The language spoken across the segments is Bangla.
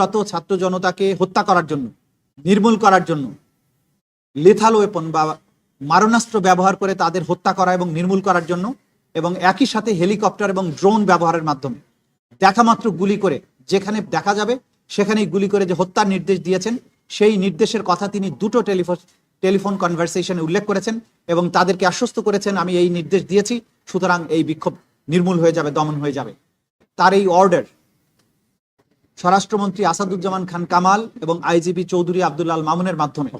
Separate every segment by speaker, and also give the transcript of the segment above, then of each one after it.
Speaker 1: রত ছাত্র জনতাকে হত্যা করার জন্য, নির্মূল করার জন্য লেথাল ওয়েপন বা মারণাস্ত্র ব্যবহার করে তাদের হত্যা করা এবং নির্মূল করার জন্য এবং একই সাথে হেলিকপ্টার এবং ড্রোন ব্যবহারের মাধ্যমে। দেখামাত্র গুলি করে যেখানে দেখা যাবে, সেখানেই গুলি করে যে হত্যার নির্দেশ দিয়েছেন, সেই নির্দেশের কথা তিনি দুটো টেলিফোন টেলিফোন কনভারসেশনে উল্লেখ করেছেন এবং তাদেরকে আশ্বস্ত করেছেন, আমি এই নির্দেশ দিয়েছি, সুতরাং এই বিক্ষোভ নির্মূল হয়ে যাবে, দমন হয়ে যাবে। তার এই অর্ডার স্বরাষ্ট্রমন্ত্রী আসাদুজ্জামান খান কামাল এবং আইজিপি চৌধুরী আব্দুল্লাল মামুনের মাধ্যমে।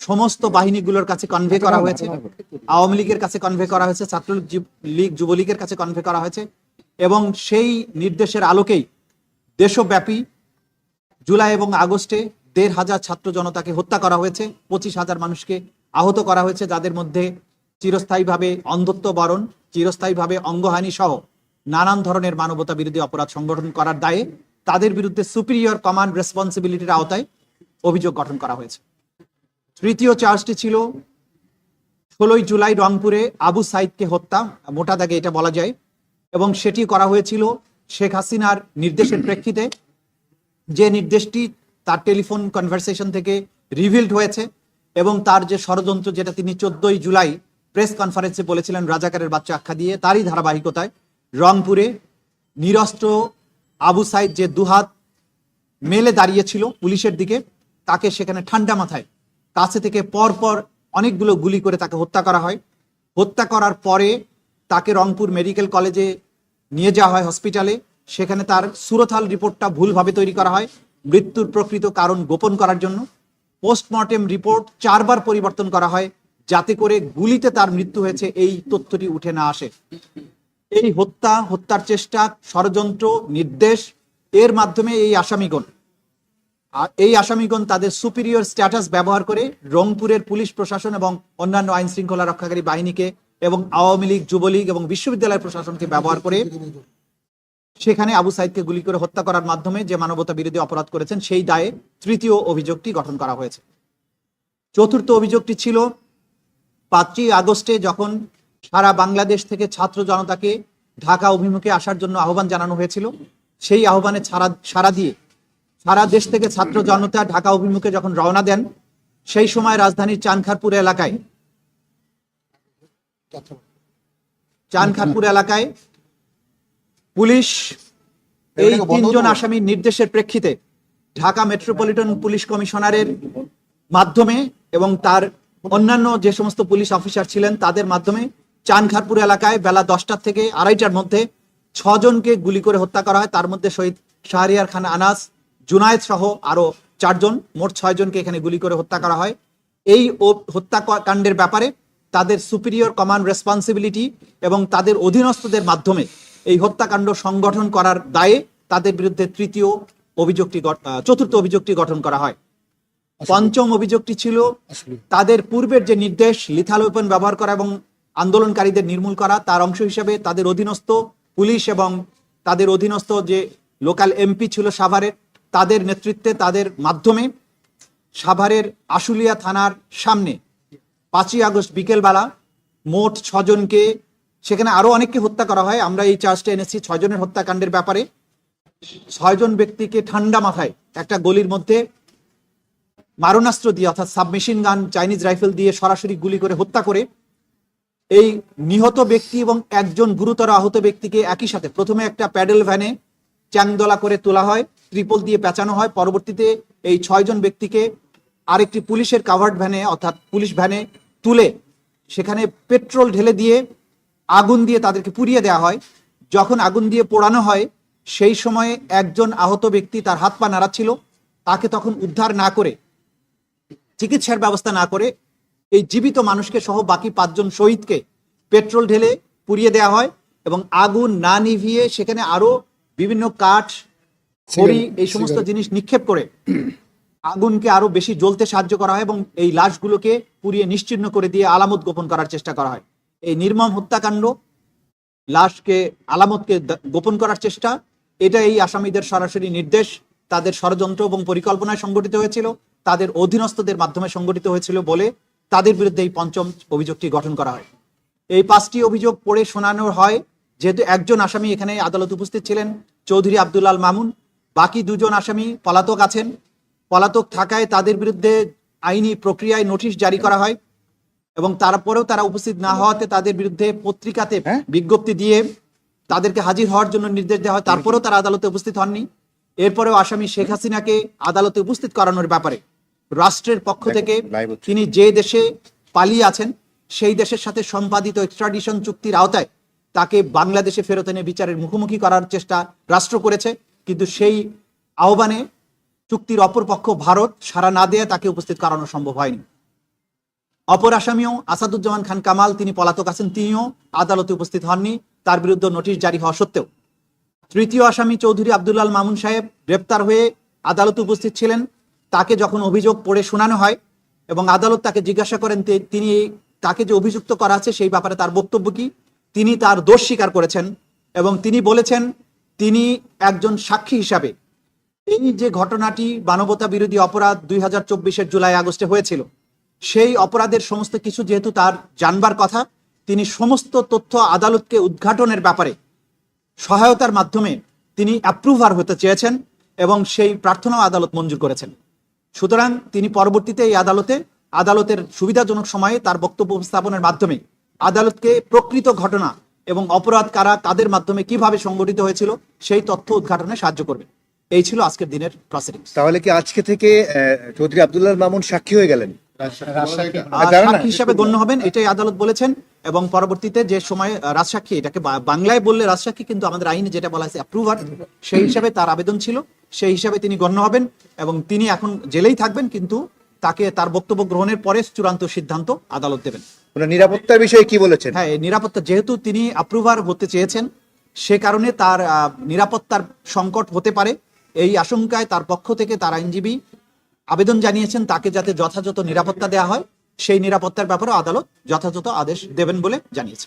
Speaker 1: সমস্ত বাহিনীগুলোর কাছে কনভে করা হয়েছে। আওয়ামী লীগের কাছে কনভে করা হয়েছে, ছাত্রলীগ লীগ, যুবলীগের কাছে কনভে করা হয়েছে এবং সেই নির্দেশের আলোকেই দেশব্যাপী জুলাই এবং আগস্টে দেড় হাজার ছাত্র জনতাকে হত্যা করা হয়েছে, পঁচিশ হাজার মানুষকে আহত করা হয়েছে, যাদের মধ্যে চিরস্থায়ীভাবে অন্ধত্ব বরণ, চিরস্থায়ীভাবে অঙ্গহানি সহ নানান ধরনের মানবতা বিরোধী অপরাধ সংগঠন করার দায়ে তাদের বিরুদ্ধে সুপিরিয়র কমান্ড রেসপন্সিবিলিটির আওতায় অভিযোগ গঠন করা হয়েছে। তৃতীয় চার্জটি ছিল ষোলোই জুলাই রংপুরে আবু সাইদকে হত্যা, মোটা দাগে এটা বলা যায়, এবং সেটি করা হয়েছিল শেখ হাসিনার নির্দেশের প্রেক্ষিতে। যে নির্দেশটি তার টেলিফোন কনভারসেশন থেকে রিভিল্ড হয়েছে, এবং তার যে ষড়যন্ত্র যেটা তিনি চোদ্দই জুলাই প্রেস কনফারেন্সে বলেছিলেন, রাজাকারের বাচ্চা আখ্যা দিয়ে, তারই ধারাবাহিকতায় রংপুরে নিরস্ত্র আবু সাইদ যে দুহাত মেলে দাঁড়িয়েছিল পুলিশের দিকে, তাকে সেখানে ঠান্ডা মাথায় কাছে থেকে পর পর অনেকগুলো গুলি করে তাকে হত্যা করা হয়। হত্যা করার পরে তাকে রংপুর মেডিকেল কলেজে নিয়ে যাওয়া হয় হসপিটালে। সেখানে তার সুরথাল রিপোর্টটা ভুলভাবে তৈরি করা হয়, মৃত্যুর প্রকৃত কারণ গোপন করার জন্য। পোস্টমর্টেম রিপোর্ট চারবার পরিবর্তন করা হয়, যাতে করে গুলিতে তার মৃত্যু হয়েছে, এই তথ্যটি উঠে না আসে। এই হত্যা, হত্যার চেষ্টা, ষড়যন্ত্র, নির্দেশ, এর মাধ্যমে এই আসামিগণ এই আসামিগণ তাদের সুপিরিয়র স্ট্যাটাস ব্যবহার করে রংপুরের পুলিশ প্রশাসন এবং অন্যান্য আইন শৃঙ্খলা রক্ষাকারী বাহিনীকে এবং আওয়ামী লীগ, যুবলীগ এবং বিশ্ববিদ্যালয় প্রশাসনকে ব্যবহার করে সেখানে আবু সাইদকে গুলি করে হত্যা করার মাধ্যমে যে মানবতা বিরোধী অপরাধ করেছেন, সেই দায়ে তৃতীয় অভিযোগটি গঠন করা হয়েছে। চতুর্থ অভিযোগটি ছিল পাঁচই আগস্টে যখন সারা বাংলাদেশ থেকে ছাত্র জনতাকে ঢাকা অভিমুখে আসার জন্য আহ্বান জানানো হয়েছিল। সেই আহ্বানে ছাড়া সারা দিয়ে সারা দেশ থেকে ছাত্র জনতা ঢাকা অভিমুখে যখন রওনা দেন সেই সময় রাজধানীর চানখারপুর এলাকায় চানখারপুর এলাকায় পুলিশ এই তিনজন আসামির নির্দেশের প্রেক্ষিতে ঢাকা মেট্রোপলিটন পুলিশ কমিশনারের মাধ্যমে এবং তার অন্যান্য যে সমস্ত পুলিশ অফিসার ছিলেন তাদের মাধ্যমে চানখারপুর এলাকায় বেলা দশটার থেকে আড়াইটার মধ্যে ছজনকে গুলি করে হত্যা করা হয়। তার মধ্যে শহীদ শাহরিয়ার খান আনাস জুনায়েদ সহ আরও চারজন মোট ছয়জনকে এখানে গুলি করে হত্যা করা হয়। এই হত্যাকাণ্ডের ব্যাপারে তাদের সুপিরিয়র কমান্ড রেসপন্সিবিলিটি এবং তাদের অধীনস্থদের মাধ্যমে এই হত্যাকাণ্ড সংগঠন করার দায়ে তাদের বিরুদ্ধে তৃতীয় অভিযোগটি চতুর্থ অভিযোগটি গঠন করা হয়। পঞ্চম অভিযোগটি ছিল তাদের পূর্বের যে নির্দেশ লিথাল ওয়েপন ব্যবহার করা এবং আন্দোলনকারীদের নির্মূল করা, তার অংশ হিসেবে তাদের অধীনস্থ পুলিশ এবং তাদের অধীনস্থ যে লোকাল এমপি ছিল সাভারের, তাদের নেতৃত্বে, তাদের মাধ্যমে সাভারের আশুলিয়া থানার সামনে পাঁচই আগস্ট বিকেলবেলা মোট ছজনকে, সেখানে আরও অনেককে হত্যা করা হয়। আমরা এই চার্জটা এনেছি ছয়জনের হত্যাকাণ্ডের ব্যাপারে। ছয়জন ব্যক্তিকে ঠান্ডা মাথায় একটা গলির মধ্যে মারণাস্ত্র দিয়ে, অর্থাৎ সাবমেশিন গান, চাইনিজ রাইফেল দিয়ে সরাসরি গুলি করে হত্যা করে এই নিহত ব্যক্তি এবং একজন গুরুতর আহত ব্যক্তিকে একই সাথে প্রথমে একটা প্যাডেল ভ্যানে চ্যাংদলা করে তোলা হয়, ত্রিপল দিয়ে পেঁচানো হয়। পরবর্তীতে এই ছয়জন ব্যক্তিকে আরেকটি পুলিশের কাভার্ড ভ্যানে অর্থাৎ পুলিশ ভ্যানে তুলে সেখানে পেট্রোল ঢেলে দিয়ে আগুন দিয়ে তাদেরকে পুড়িয়ে দেওয়া হয়। যখন আগুন দিয়ে পোড়ানো হয়, সেই সময়ে একজন আহত ব্যক্তি তার হাত পা নাড়াচ্ছিল। তাকে তখন উদ্ধার না করে, চিকিৎসার ব্যবস্থা না করে এই জীবিত মানুষকে সহ বাকি পাঁচজন শহীদকে পেট্রোল ঢেলে পুড়িয়ে দেওয়া হয় এবং আগুন না নিভিয়ে সেখানে আরও বিভিন্ন কাঠ খড়ি এই সমস্ত জিনিস নিক্ষেপ করে আগুনকে আরও বেশি জ্বলতে সাহায্য করা হয় এবং এই লাশগুলোকে পুড়িয়ে নিশ্চিহ্ন করে দিয়ে আলামত গোপন করার চেষ্টা করা হয়। এই নির্মম হত্যাকাণ্ড লাশকে আলামতকে গোপন করার চেষ্টা এটা এই আসামিদের সরাসরি নির্দেশ। তাদের ষড়যন্ত্র এবং পরিকল্পনায় সংগঠিত হয়েছিল তাদের অধীনস্থদের মাধ্যমে সংগঠিত হয়েছিল বলে তাদের বিরুদ্ধে এই পঞ্চম অভিযোগটি গঠন করা হয়। এই পাঁচটি অভিযোগ পড়ে শোনানো হয় যেহেতু একজন আসামি এখানে আদালত উপস্থিত ছিলেন চৌধুরী আব্দুল্লাল মামুন। বাকি দুজন আসামি পলাতক আছেন। পলাতক থাকায় তাদের বিরুদ্ধে আইনি প্রক্রিয়ায় নোটিশ জারি করা হয় এবং তারপরেও তারা উপস্থিত না হওয়াতে তাদের বিরুদ্ধে পত্রিকাতে
Speaker 2: হ্যাঁ?
Speaker 1: বিজ্ঞপ্তি দিয়ে তাদেরকে হাজির হওয়ার জন্য নির্দেশ দেওয়া হয়। তারপরেও তারা আদালতে উপস্থিত হননি। এরপরেও আসামি শেখ হাসিনাকে আদালতে উপস্থিত করানোর ব্যাপারে রাষ্ট্রের পক্ষ থেকে তিনি যে দেশে পালিয়ে আছেন সেই দেশের সাথে সম্পাদিত এক্সট্রাডিশন চুক্তির আওতায় তাকে বাংলাদেশে ফেরত এনে বিচারের মুখোমুখি করার চেষ্টা রাষ্ট্র করেছে। কিন্তু সেই আহ্বানে চুক্তির অপরপক্ষ ভারত সারা না দিয়ে তাকে উপস্থিত করানো সম্ভব হয়নি। অপর আসামিও আসাদুজ্জামান খান কামাল তিনি পলাতক আছেন তিনিও আদালতে উপস্থিত হননি। তার বিরুদ্ধে নোটিশ জারি হওয়া সত্ত্বেও তৃতীয় আসামি চৌধুরী আব্দুল্লাল মামুন সাহেব গ্রেপ্তার হয়ে আদালতে উপস্থিত ছিলেন। তাকে যখন অভিযোগ পড়ে শোনানো হয় এবং আদালত তাকে জিজ্ঞাসা করেন তিনি তাকে যে অভিযুক্ত করা আছে সেই ব্যাপারে তার বক্তব্য কি? তিনি তার দোষ স্বীকার করেছেন এবং তিনি বলেছেন তিনি একজন সাক্ষী হিসাবে। এই যে ঘটনাটি মানবতা বিরোধী অপরাধ দুই হাজার চব্বিশের জুলাই আগস্টে হয়েছিল, সেই অপরাধের সমস্ত কিছু যেহেতু তার জানবার কথা, তিনি সমস্ত তথ্য আদালতকে উদ্ঘাটনের ব্যাপারে সহায়তার মাধ্যমে তিনি অ্যাপ্রুভার হতে চেয়েছেন এবং সেই প্রার্থনাও আদালত মঞ্জুর করেছেন। সুতরাং তিনি পরবর্তীতে এই আদালতে আদালতের সুবিধাজনক সময়ে তার বক্তব্য উপস্থাপনের মাধ্যমে আদালতকে প্রকৃত ঘটনা এবং অপরাধ কারা তাদের মাধ্যমে কীভাবে সংগঠিত হয়েছিল সেই তথ্য উদ্ঘাটনে সাহায্য করবে। এই ছিল আজকের দিনের প্রসিডিংস
Speaker 2: তাহলে কি আজকে থেকে আহ, চৌধুরী আব্দুল্লাহ মামুন সাক্ষী হয়ে গেলেন?
Speaker 1: সাক্ষী হিসাবে গণ্য হবেন এটাই আদালত বলেছেন এবং পরবর্তীতে যে সময় রাজসাক্ষী এটাকে বা- বাংলায় বললে রাজসাক্ষী কিন্তু আমাদের আইনে যেটা বলা আছে অ্যাপ্রুভার সেই হিসাবে তার আবেদন ছিল। সেই হিসাবে তিনি গণ্য হবেন এবং তিনি এখন জেলেই থাকবেন কিন্তু তাকে তার বক্তব্য গ্রহণের পরে চূড়ান্ত সিদ্ধান্ত আদালত দেবেন।
Speaker 2: নিরাপত্তার বিষয়ে কি বলেছেন?
Speaker 1: হ্যাঁ নিরাপত্তা যেহেতু তিনি অ্যাপ্রুভার হতে চেয়েছেন সে কারণে তার নিরাপত্তার সংকট হতে পারে। এই আশঙ্কায় তার পক্ষ থেকে তার আইনজীবী আবেদন জানিয়েছেন তাকে যাতে যথাযথ নিরাপত্তা দেওয়া হয় সেই নিরাপত্তার ব্যাপারে আদালত যথাযথ আদেশ দেবেন বলে জানিয়েছে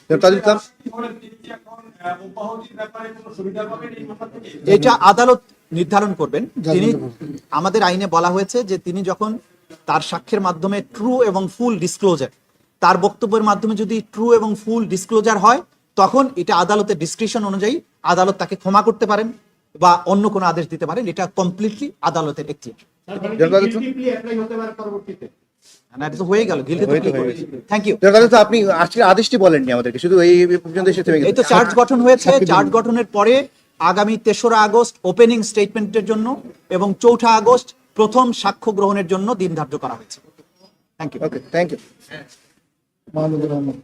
Speaker 1: এটা আদালত নির্ধারণ করবেন। তিনি আমাদের আইনে বলা হয়েছে যে তিনি যখন তার সাক্ষ্যের মাধ্যমে ট্রু এবং ফুল ডিসক্লোজার তার বক্তব্যের মাধ্যমে যদি ট্রু এবং ফুল ডিসক্লোজার হয় তখন এটা আদালতের ডিসক্রিপশন অনুযায়ী আদালত তাকে ক্ষমা করতে পারেন বা অন্য কোনো আদেশ দিতে পারেন। এটা কমপ্লিটলি আদালতের একটি না, এটা তো হয়ে গেল। গিলতে
Speaker 2: হয়ে তো
Speaker 1: থ্যাংক ইউ
Speaker 2: আপনি আজকের আদেশটি বলেননি আমাদেরকে। শুধু এই পর্যন্ত এসে থেমে
Speaker 1: এই তো চার্জ গঠন হয়েছে। চার্জ গঠনের পরে আগামী তেসরা আগস্ট ওপেনিং স্টেটমেন্টের জন্য এবং চৌঠা আগস্ট প্রথম সাক্ষ্য গ্রহণের জন্য দিন ধার্য করা হয়েছে। Thank you
Speaker 2: thank you
Speaker 3: Mahmudur Rahman.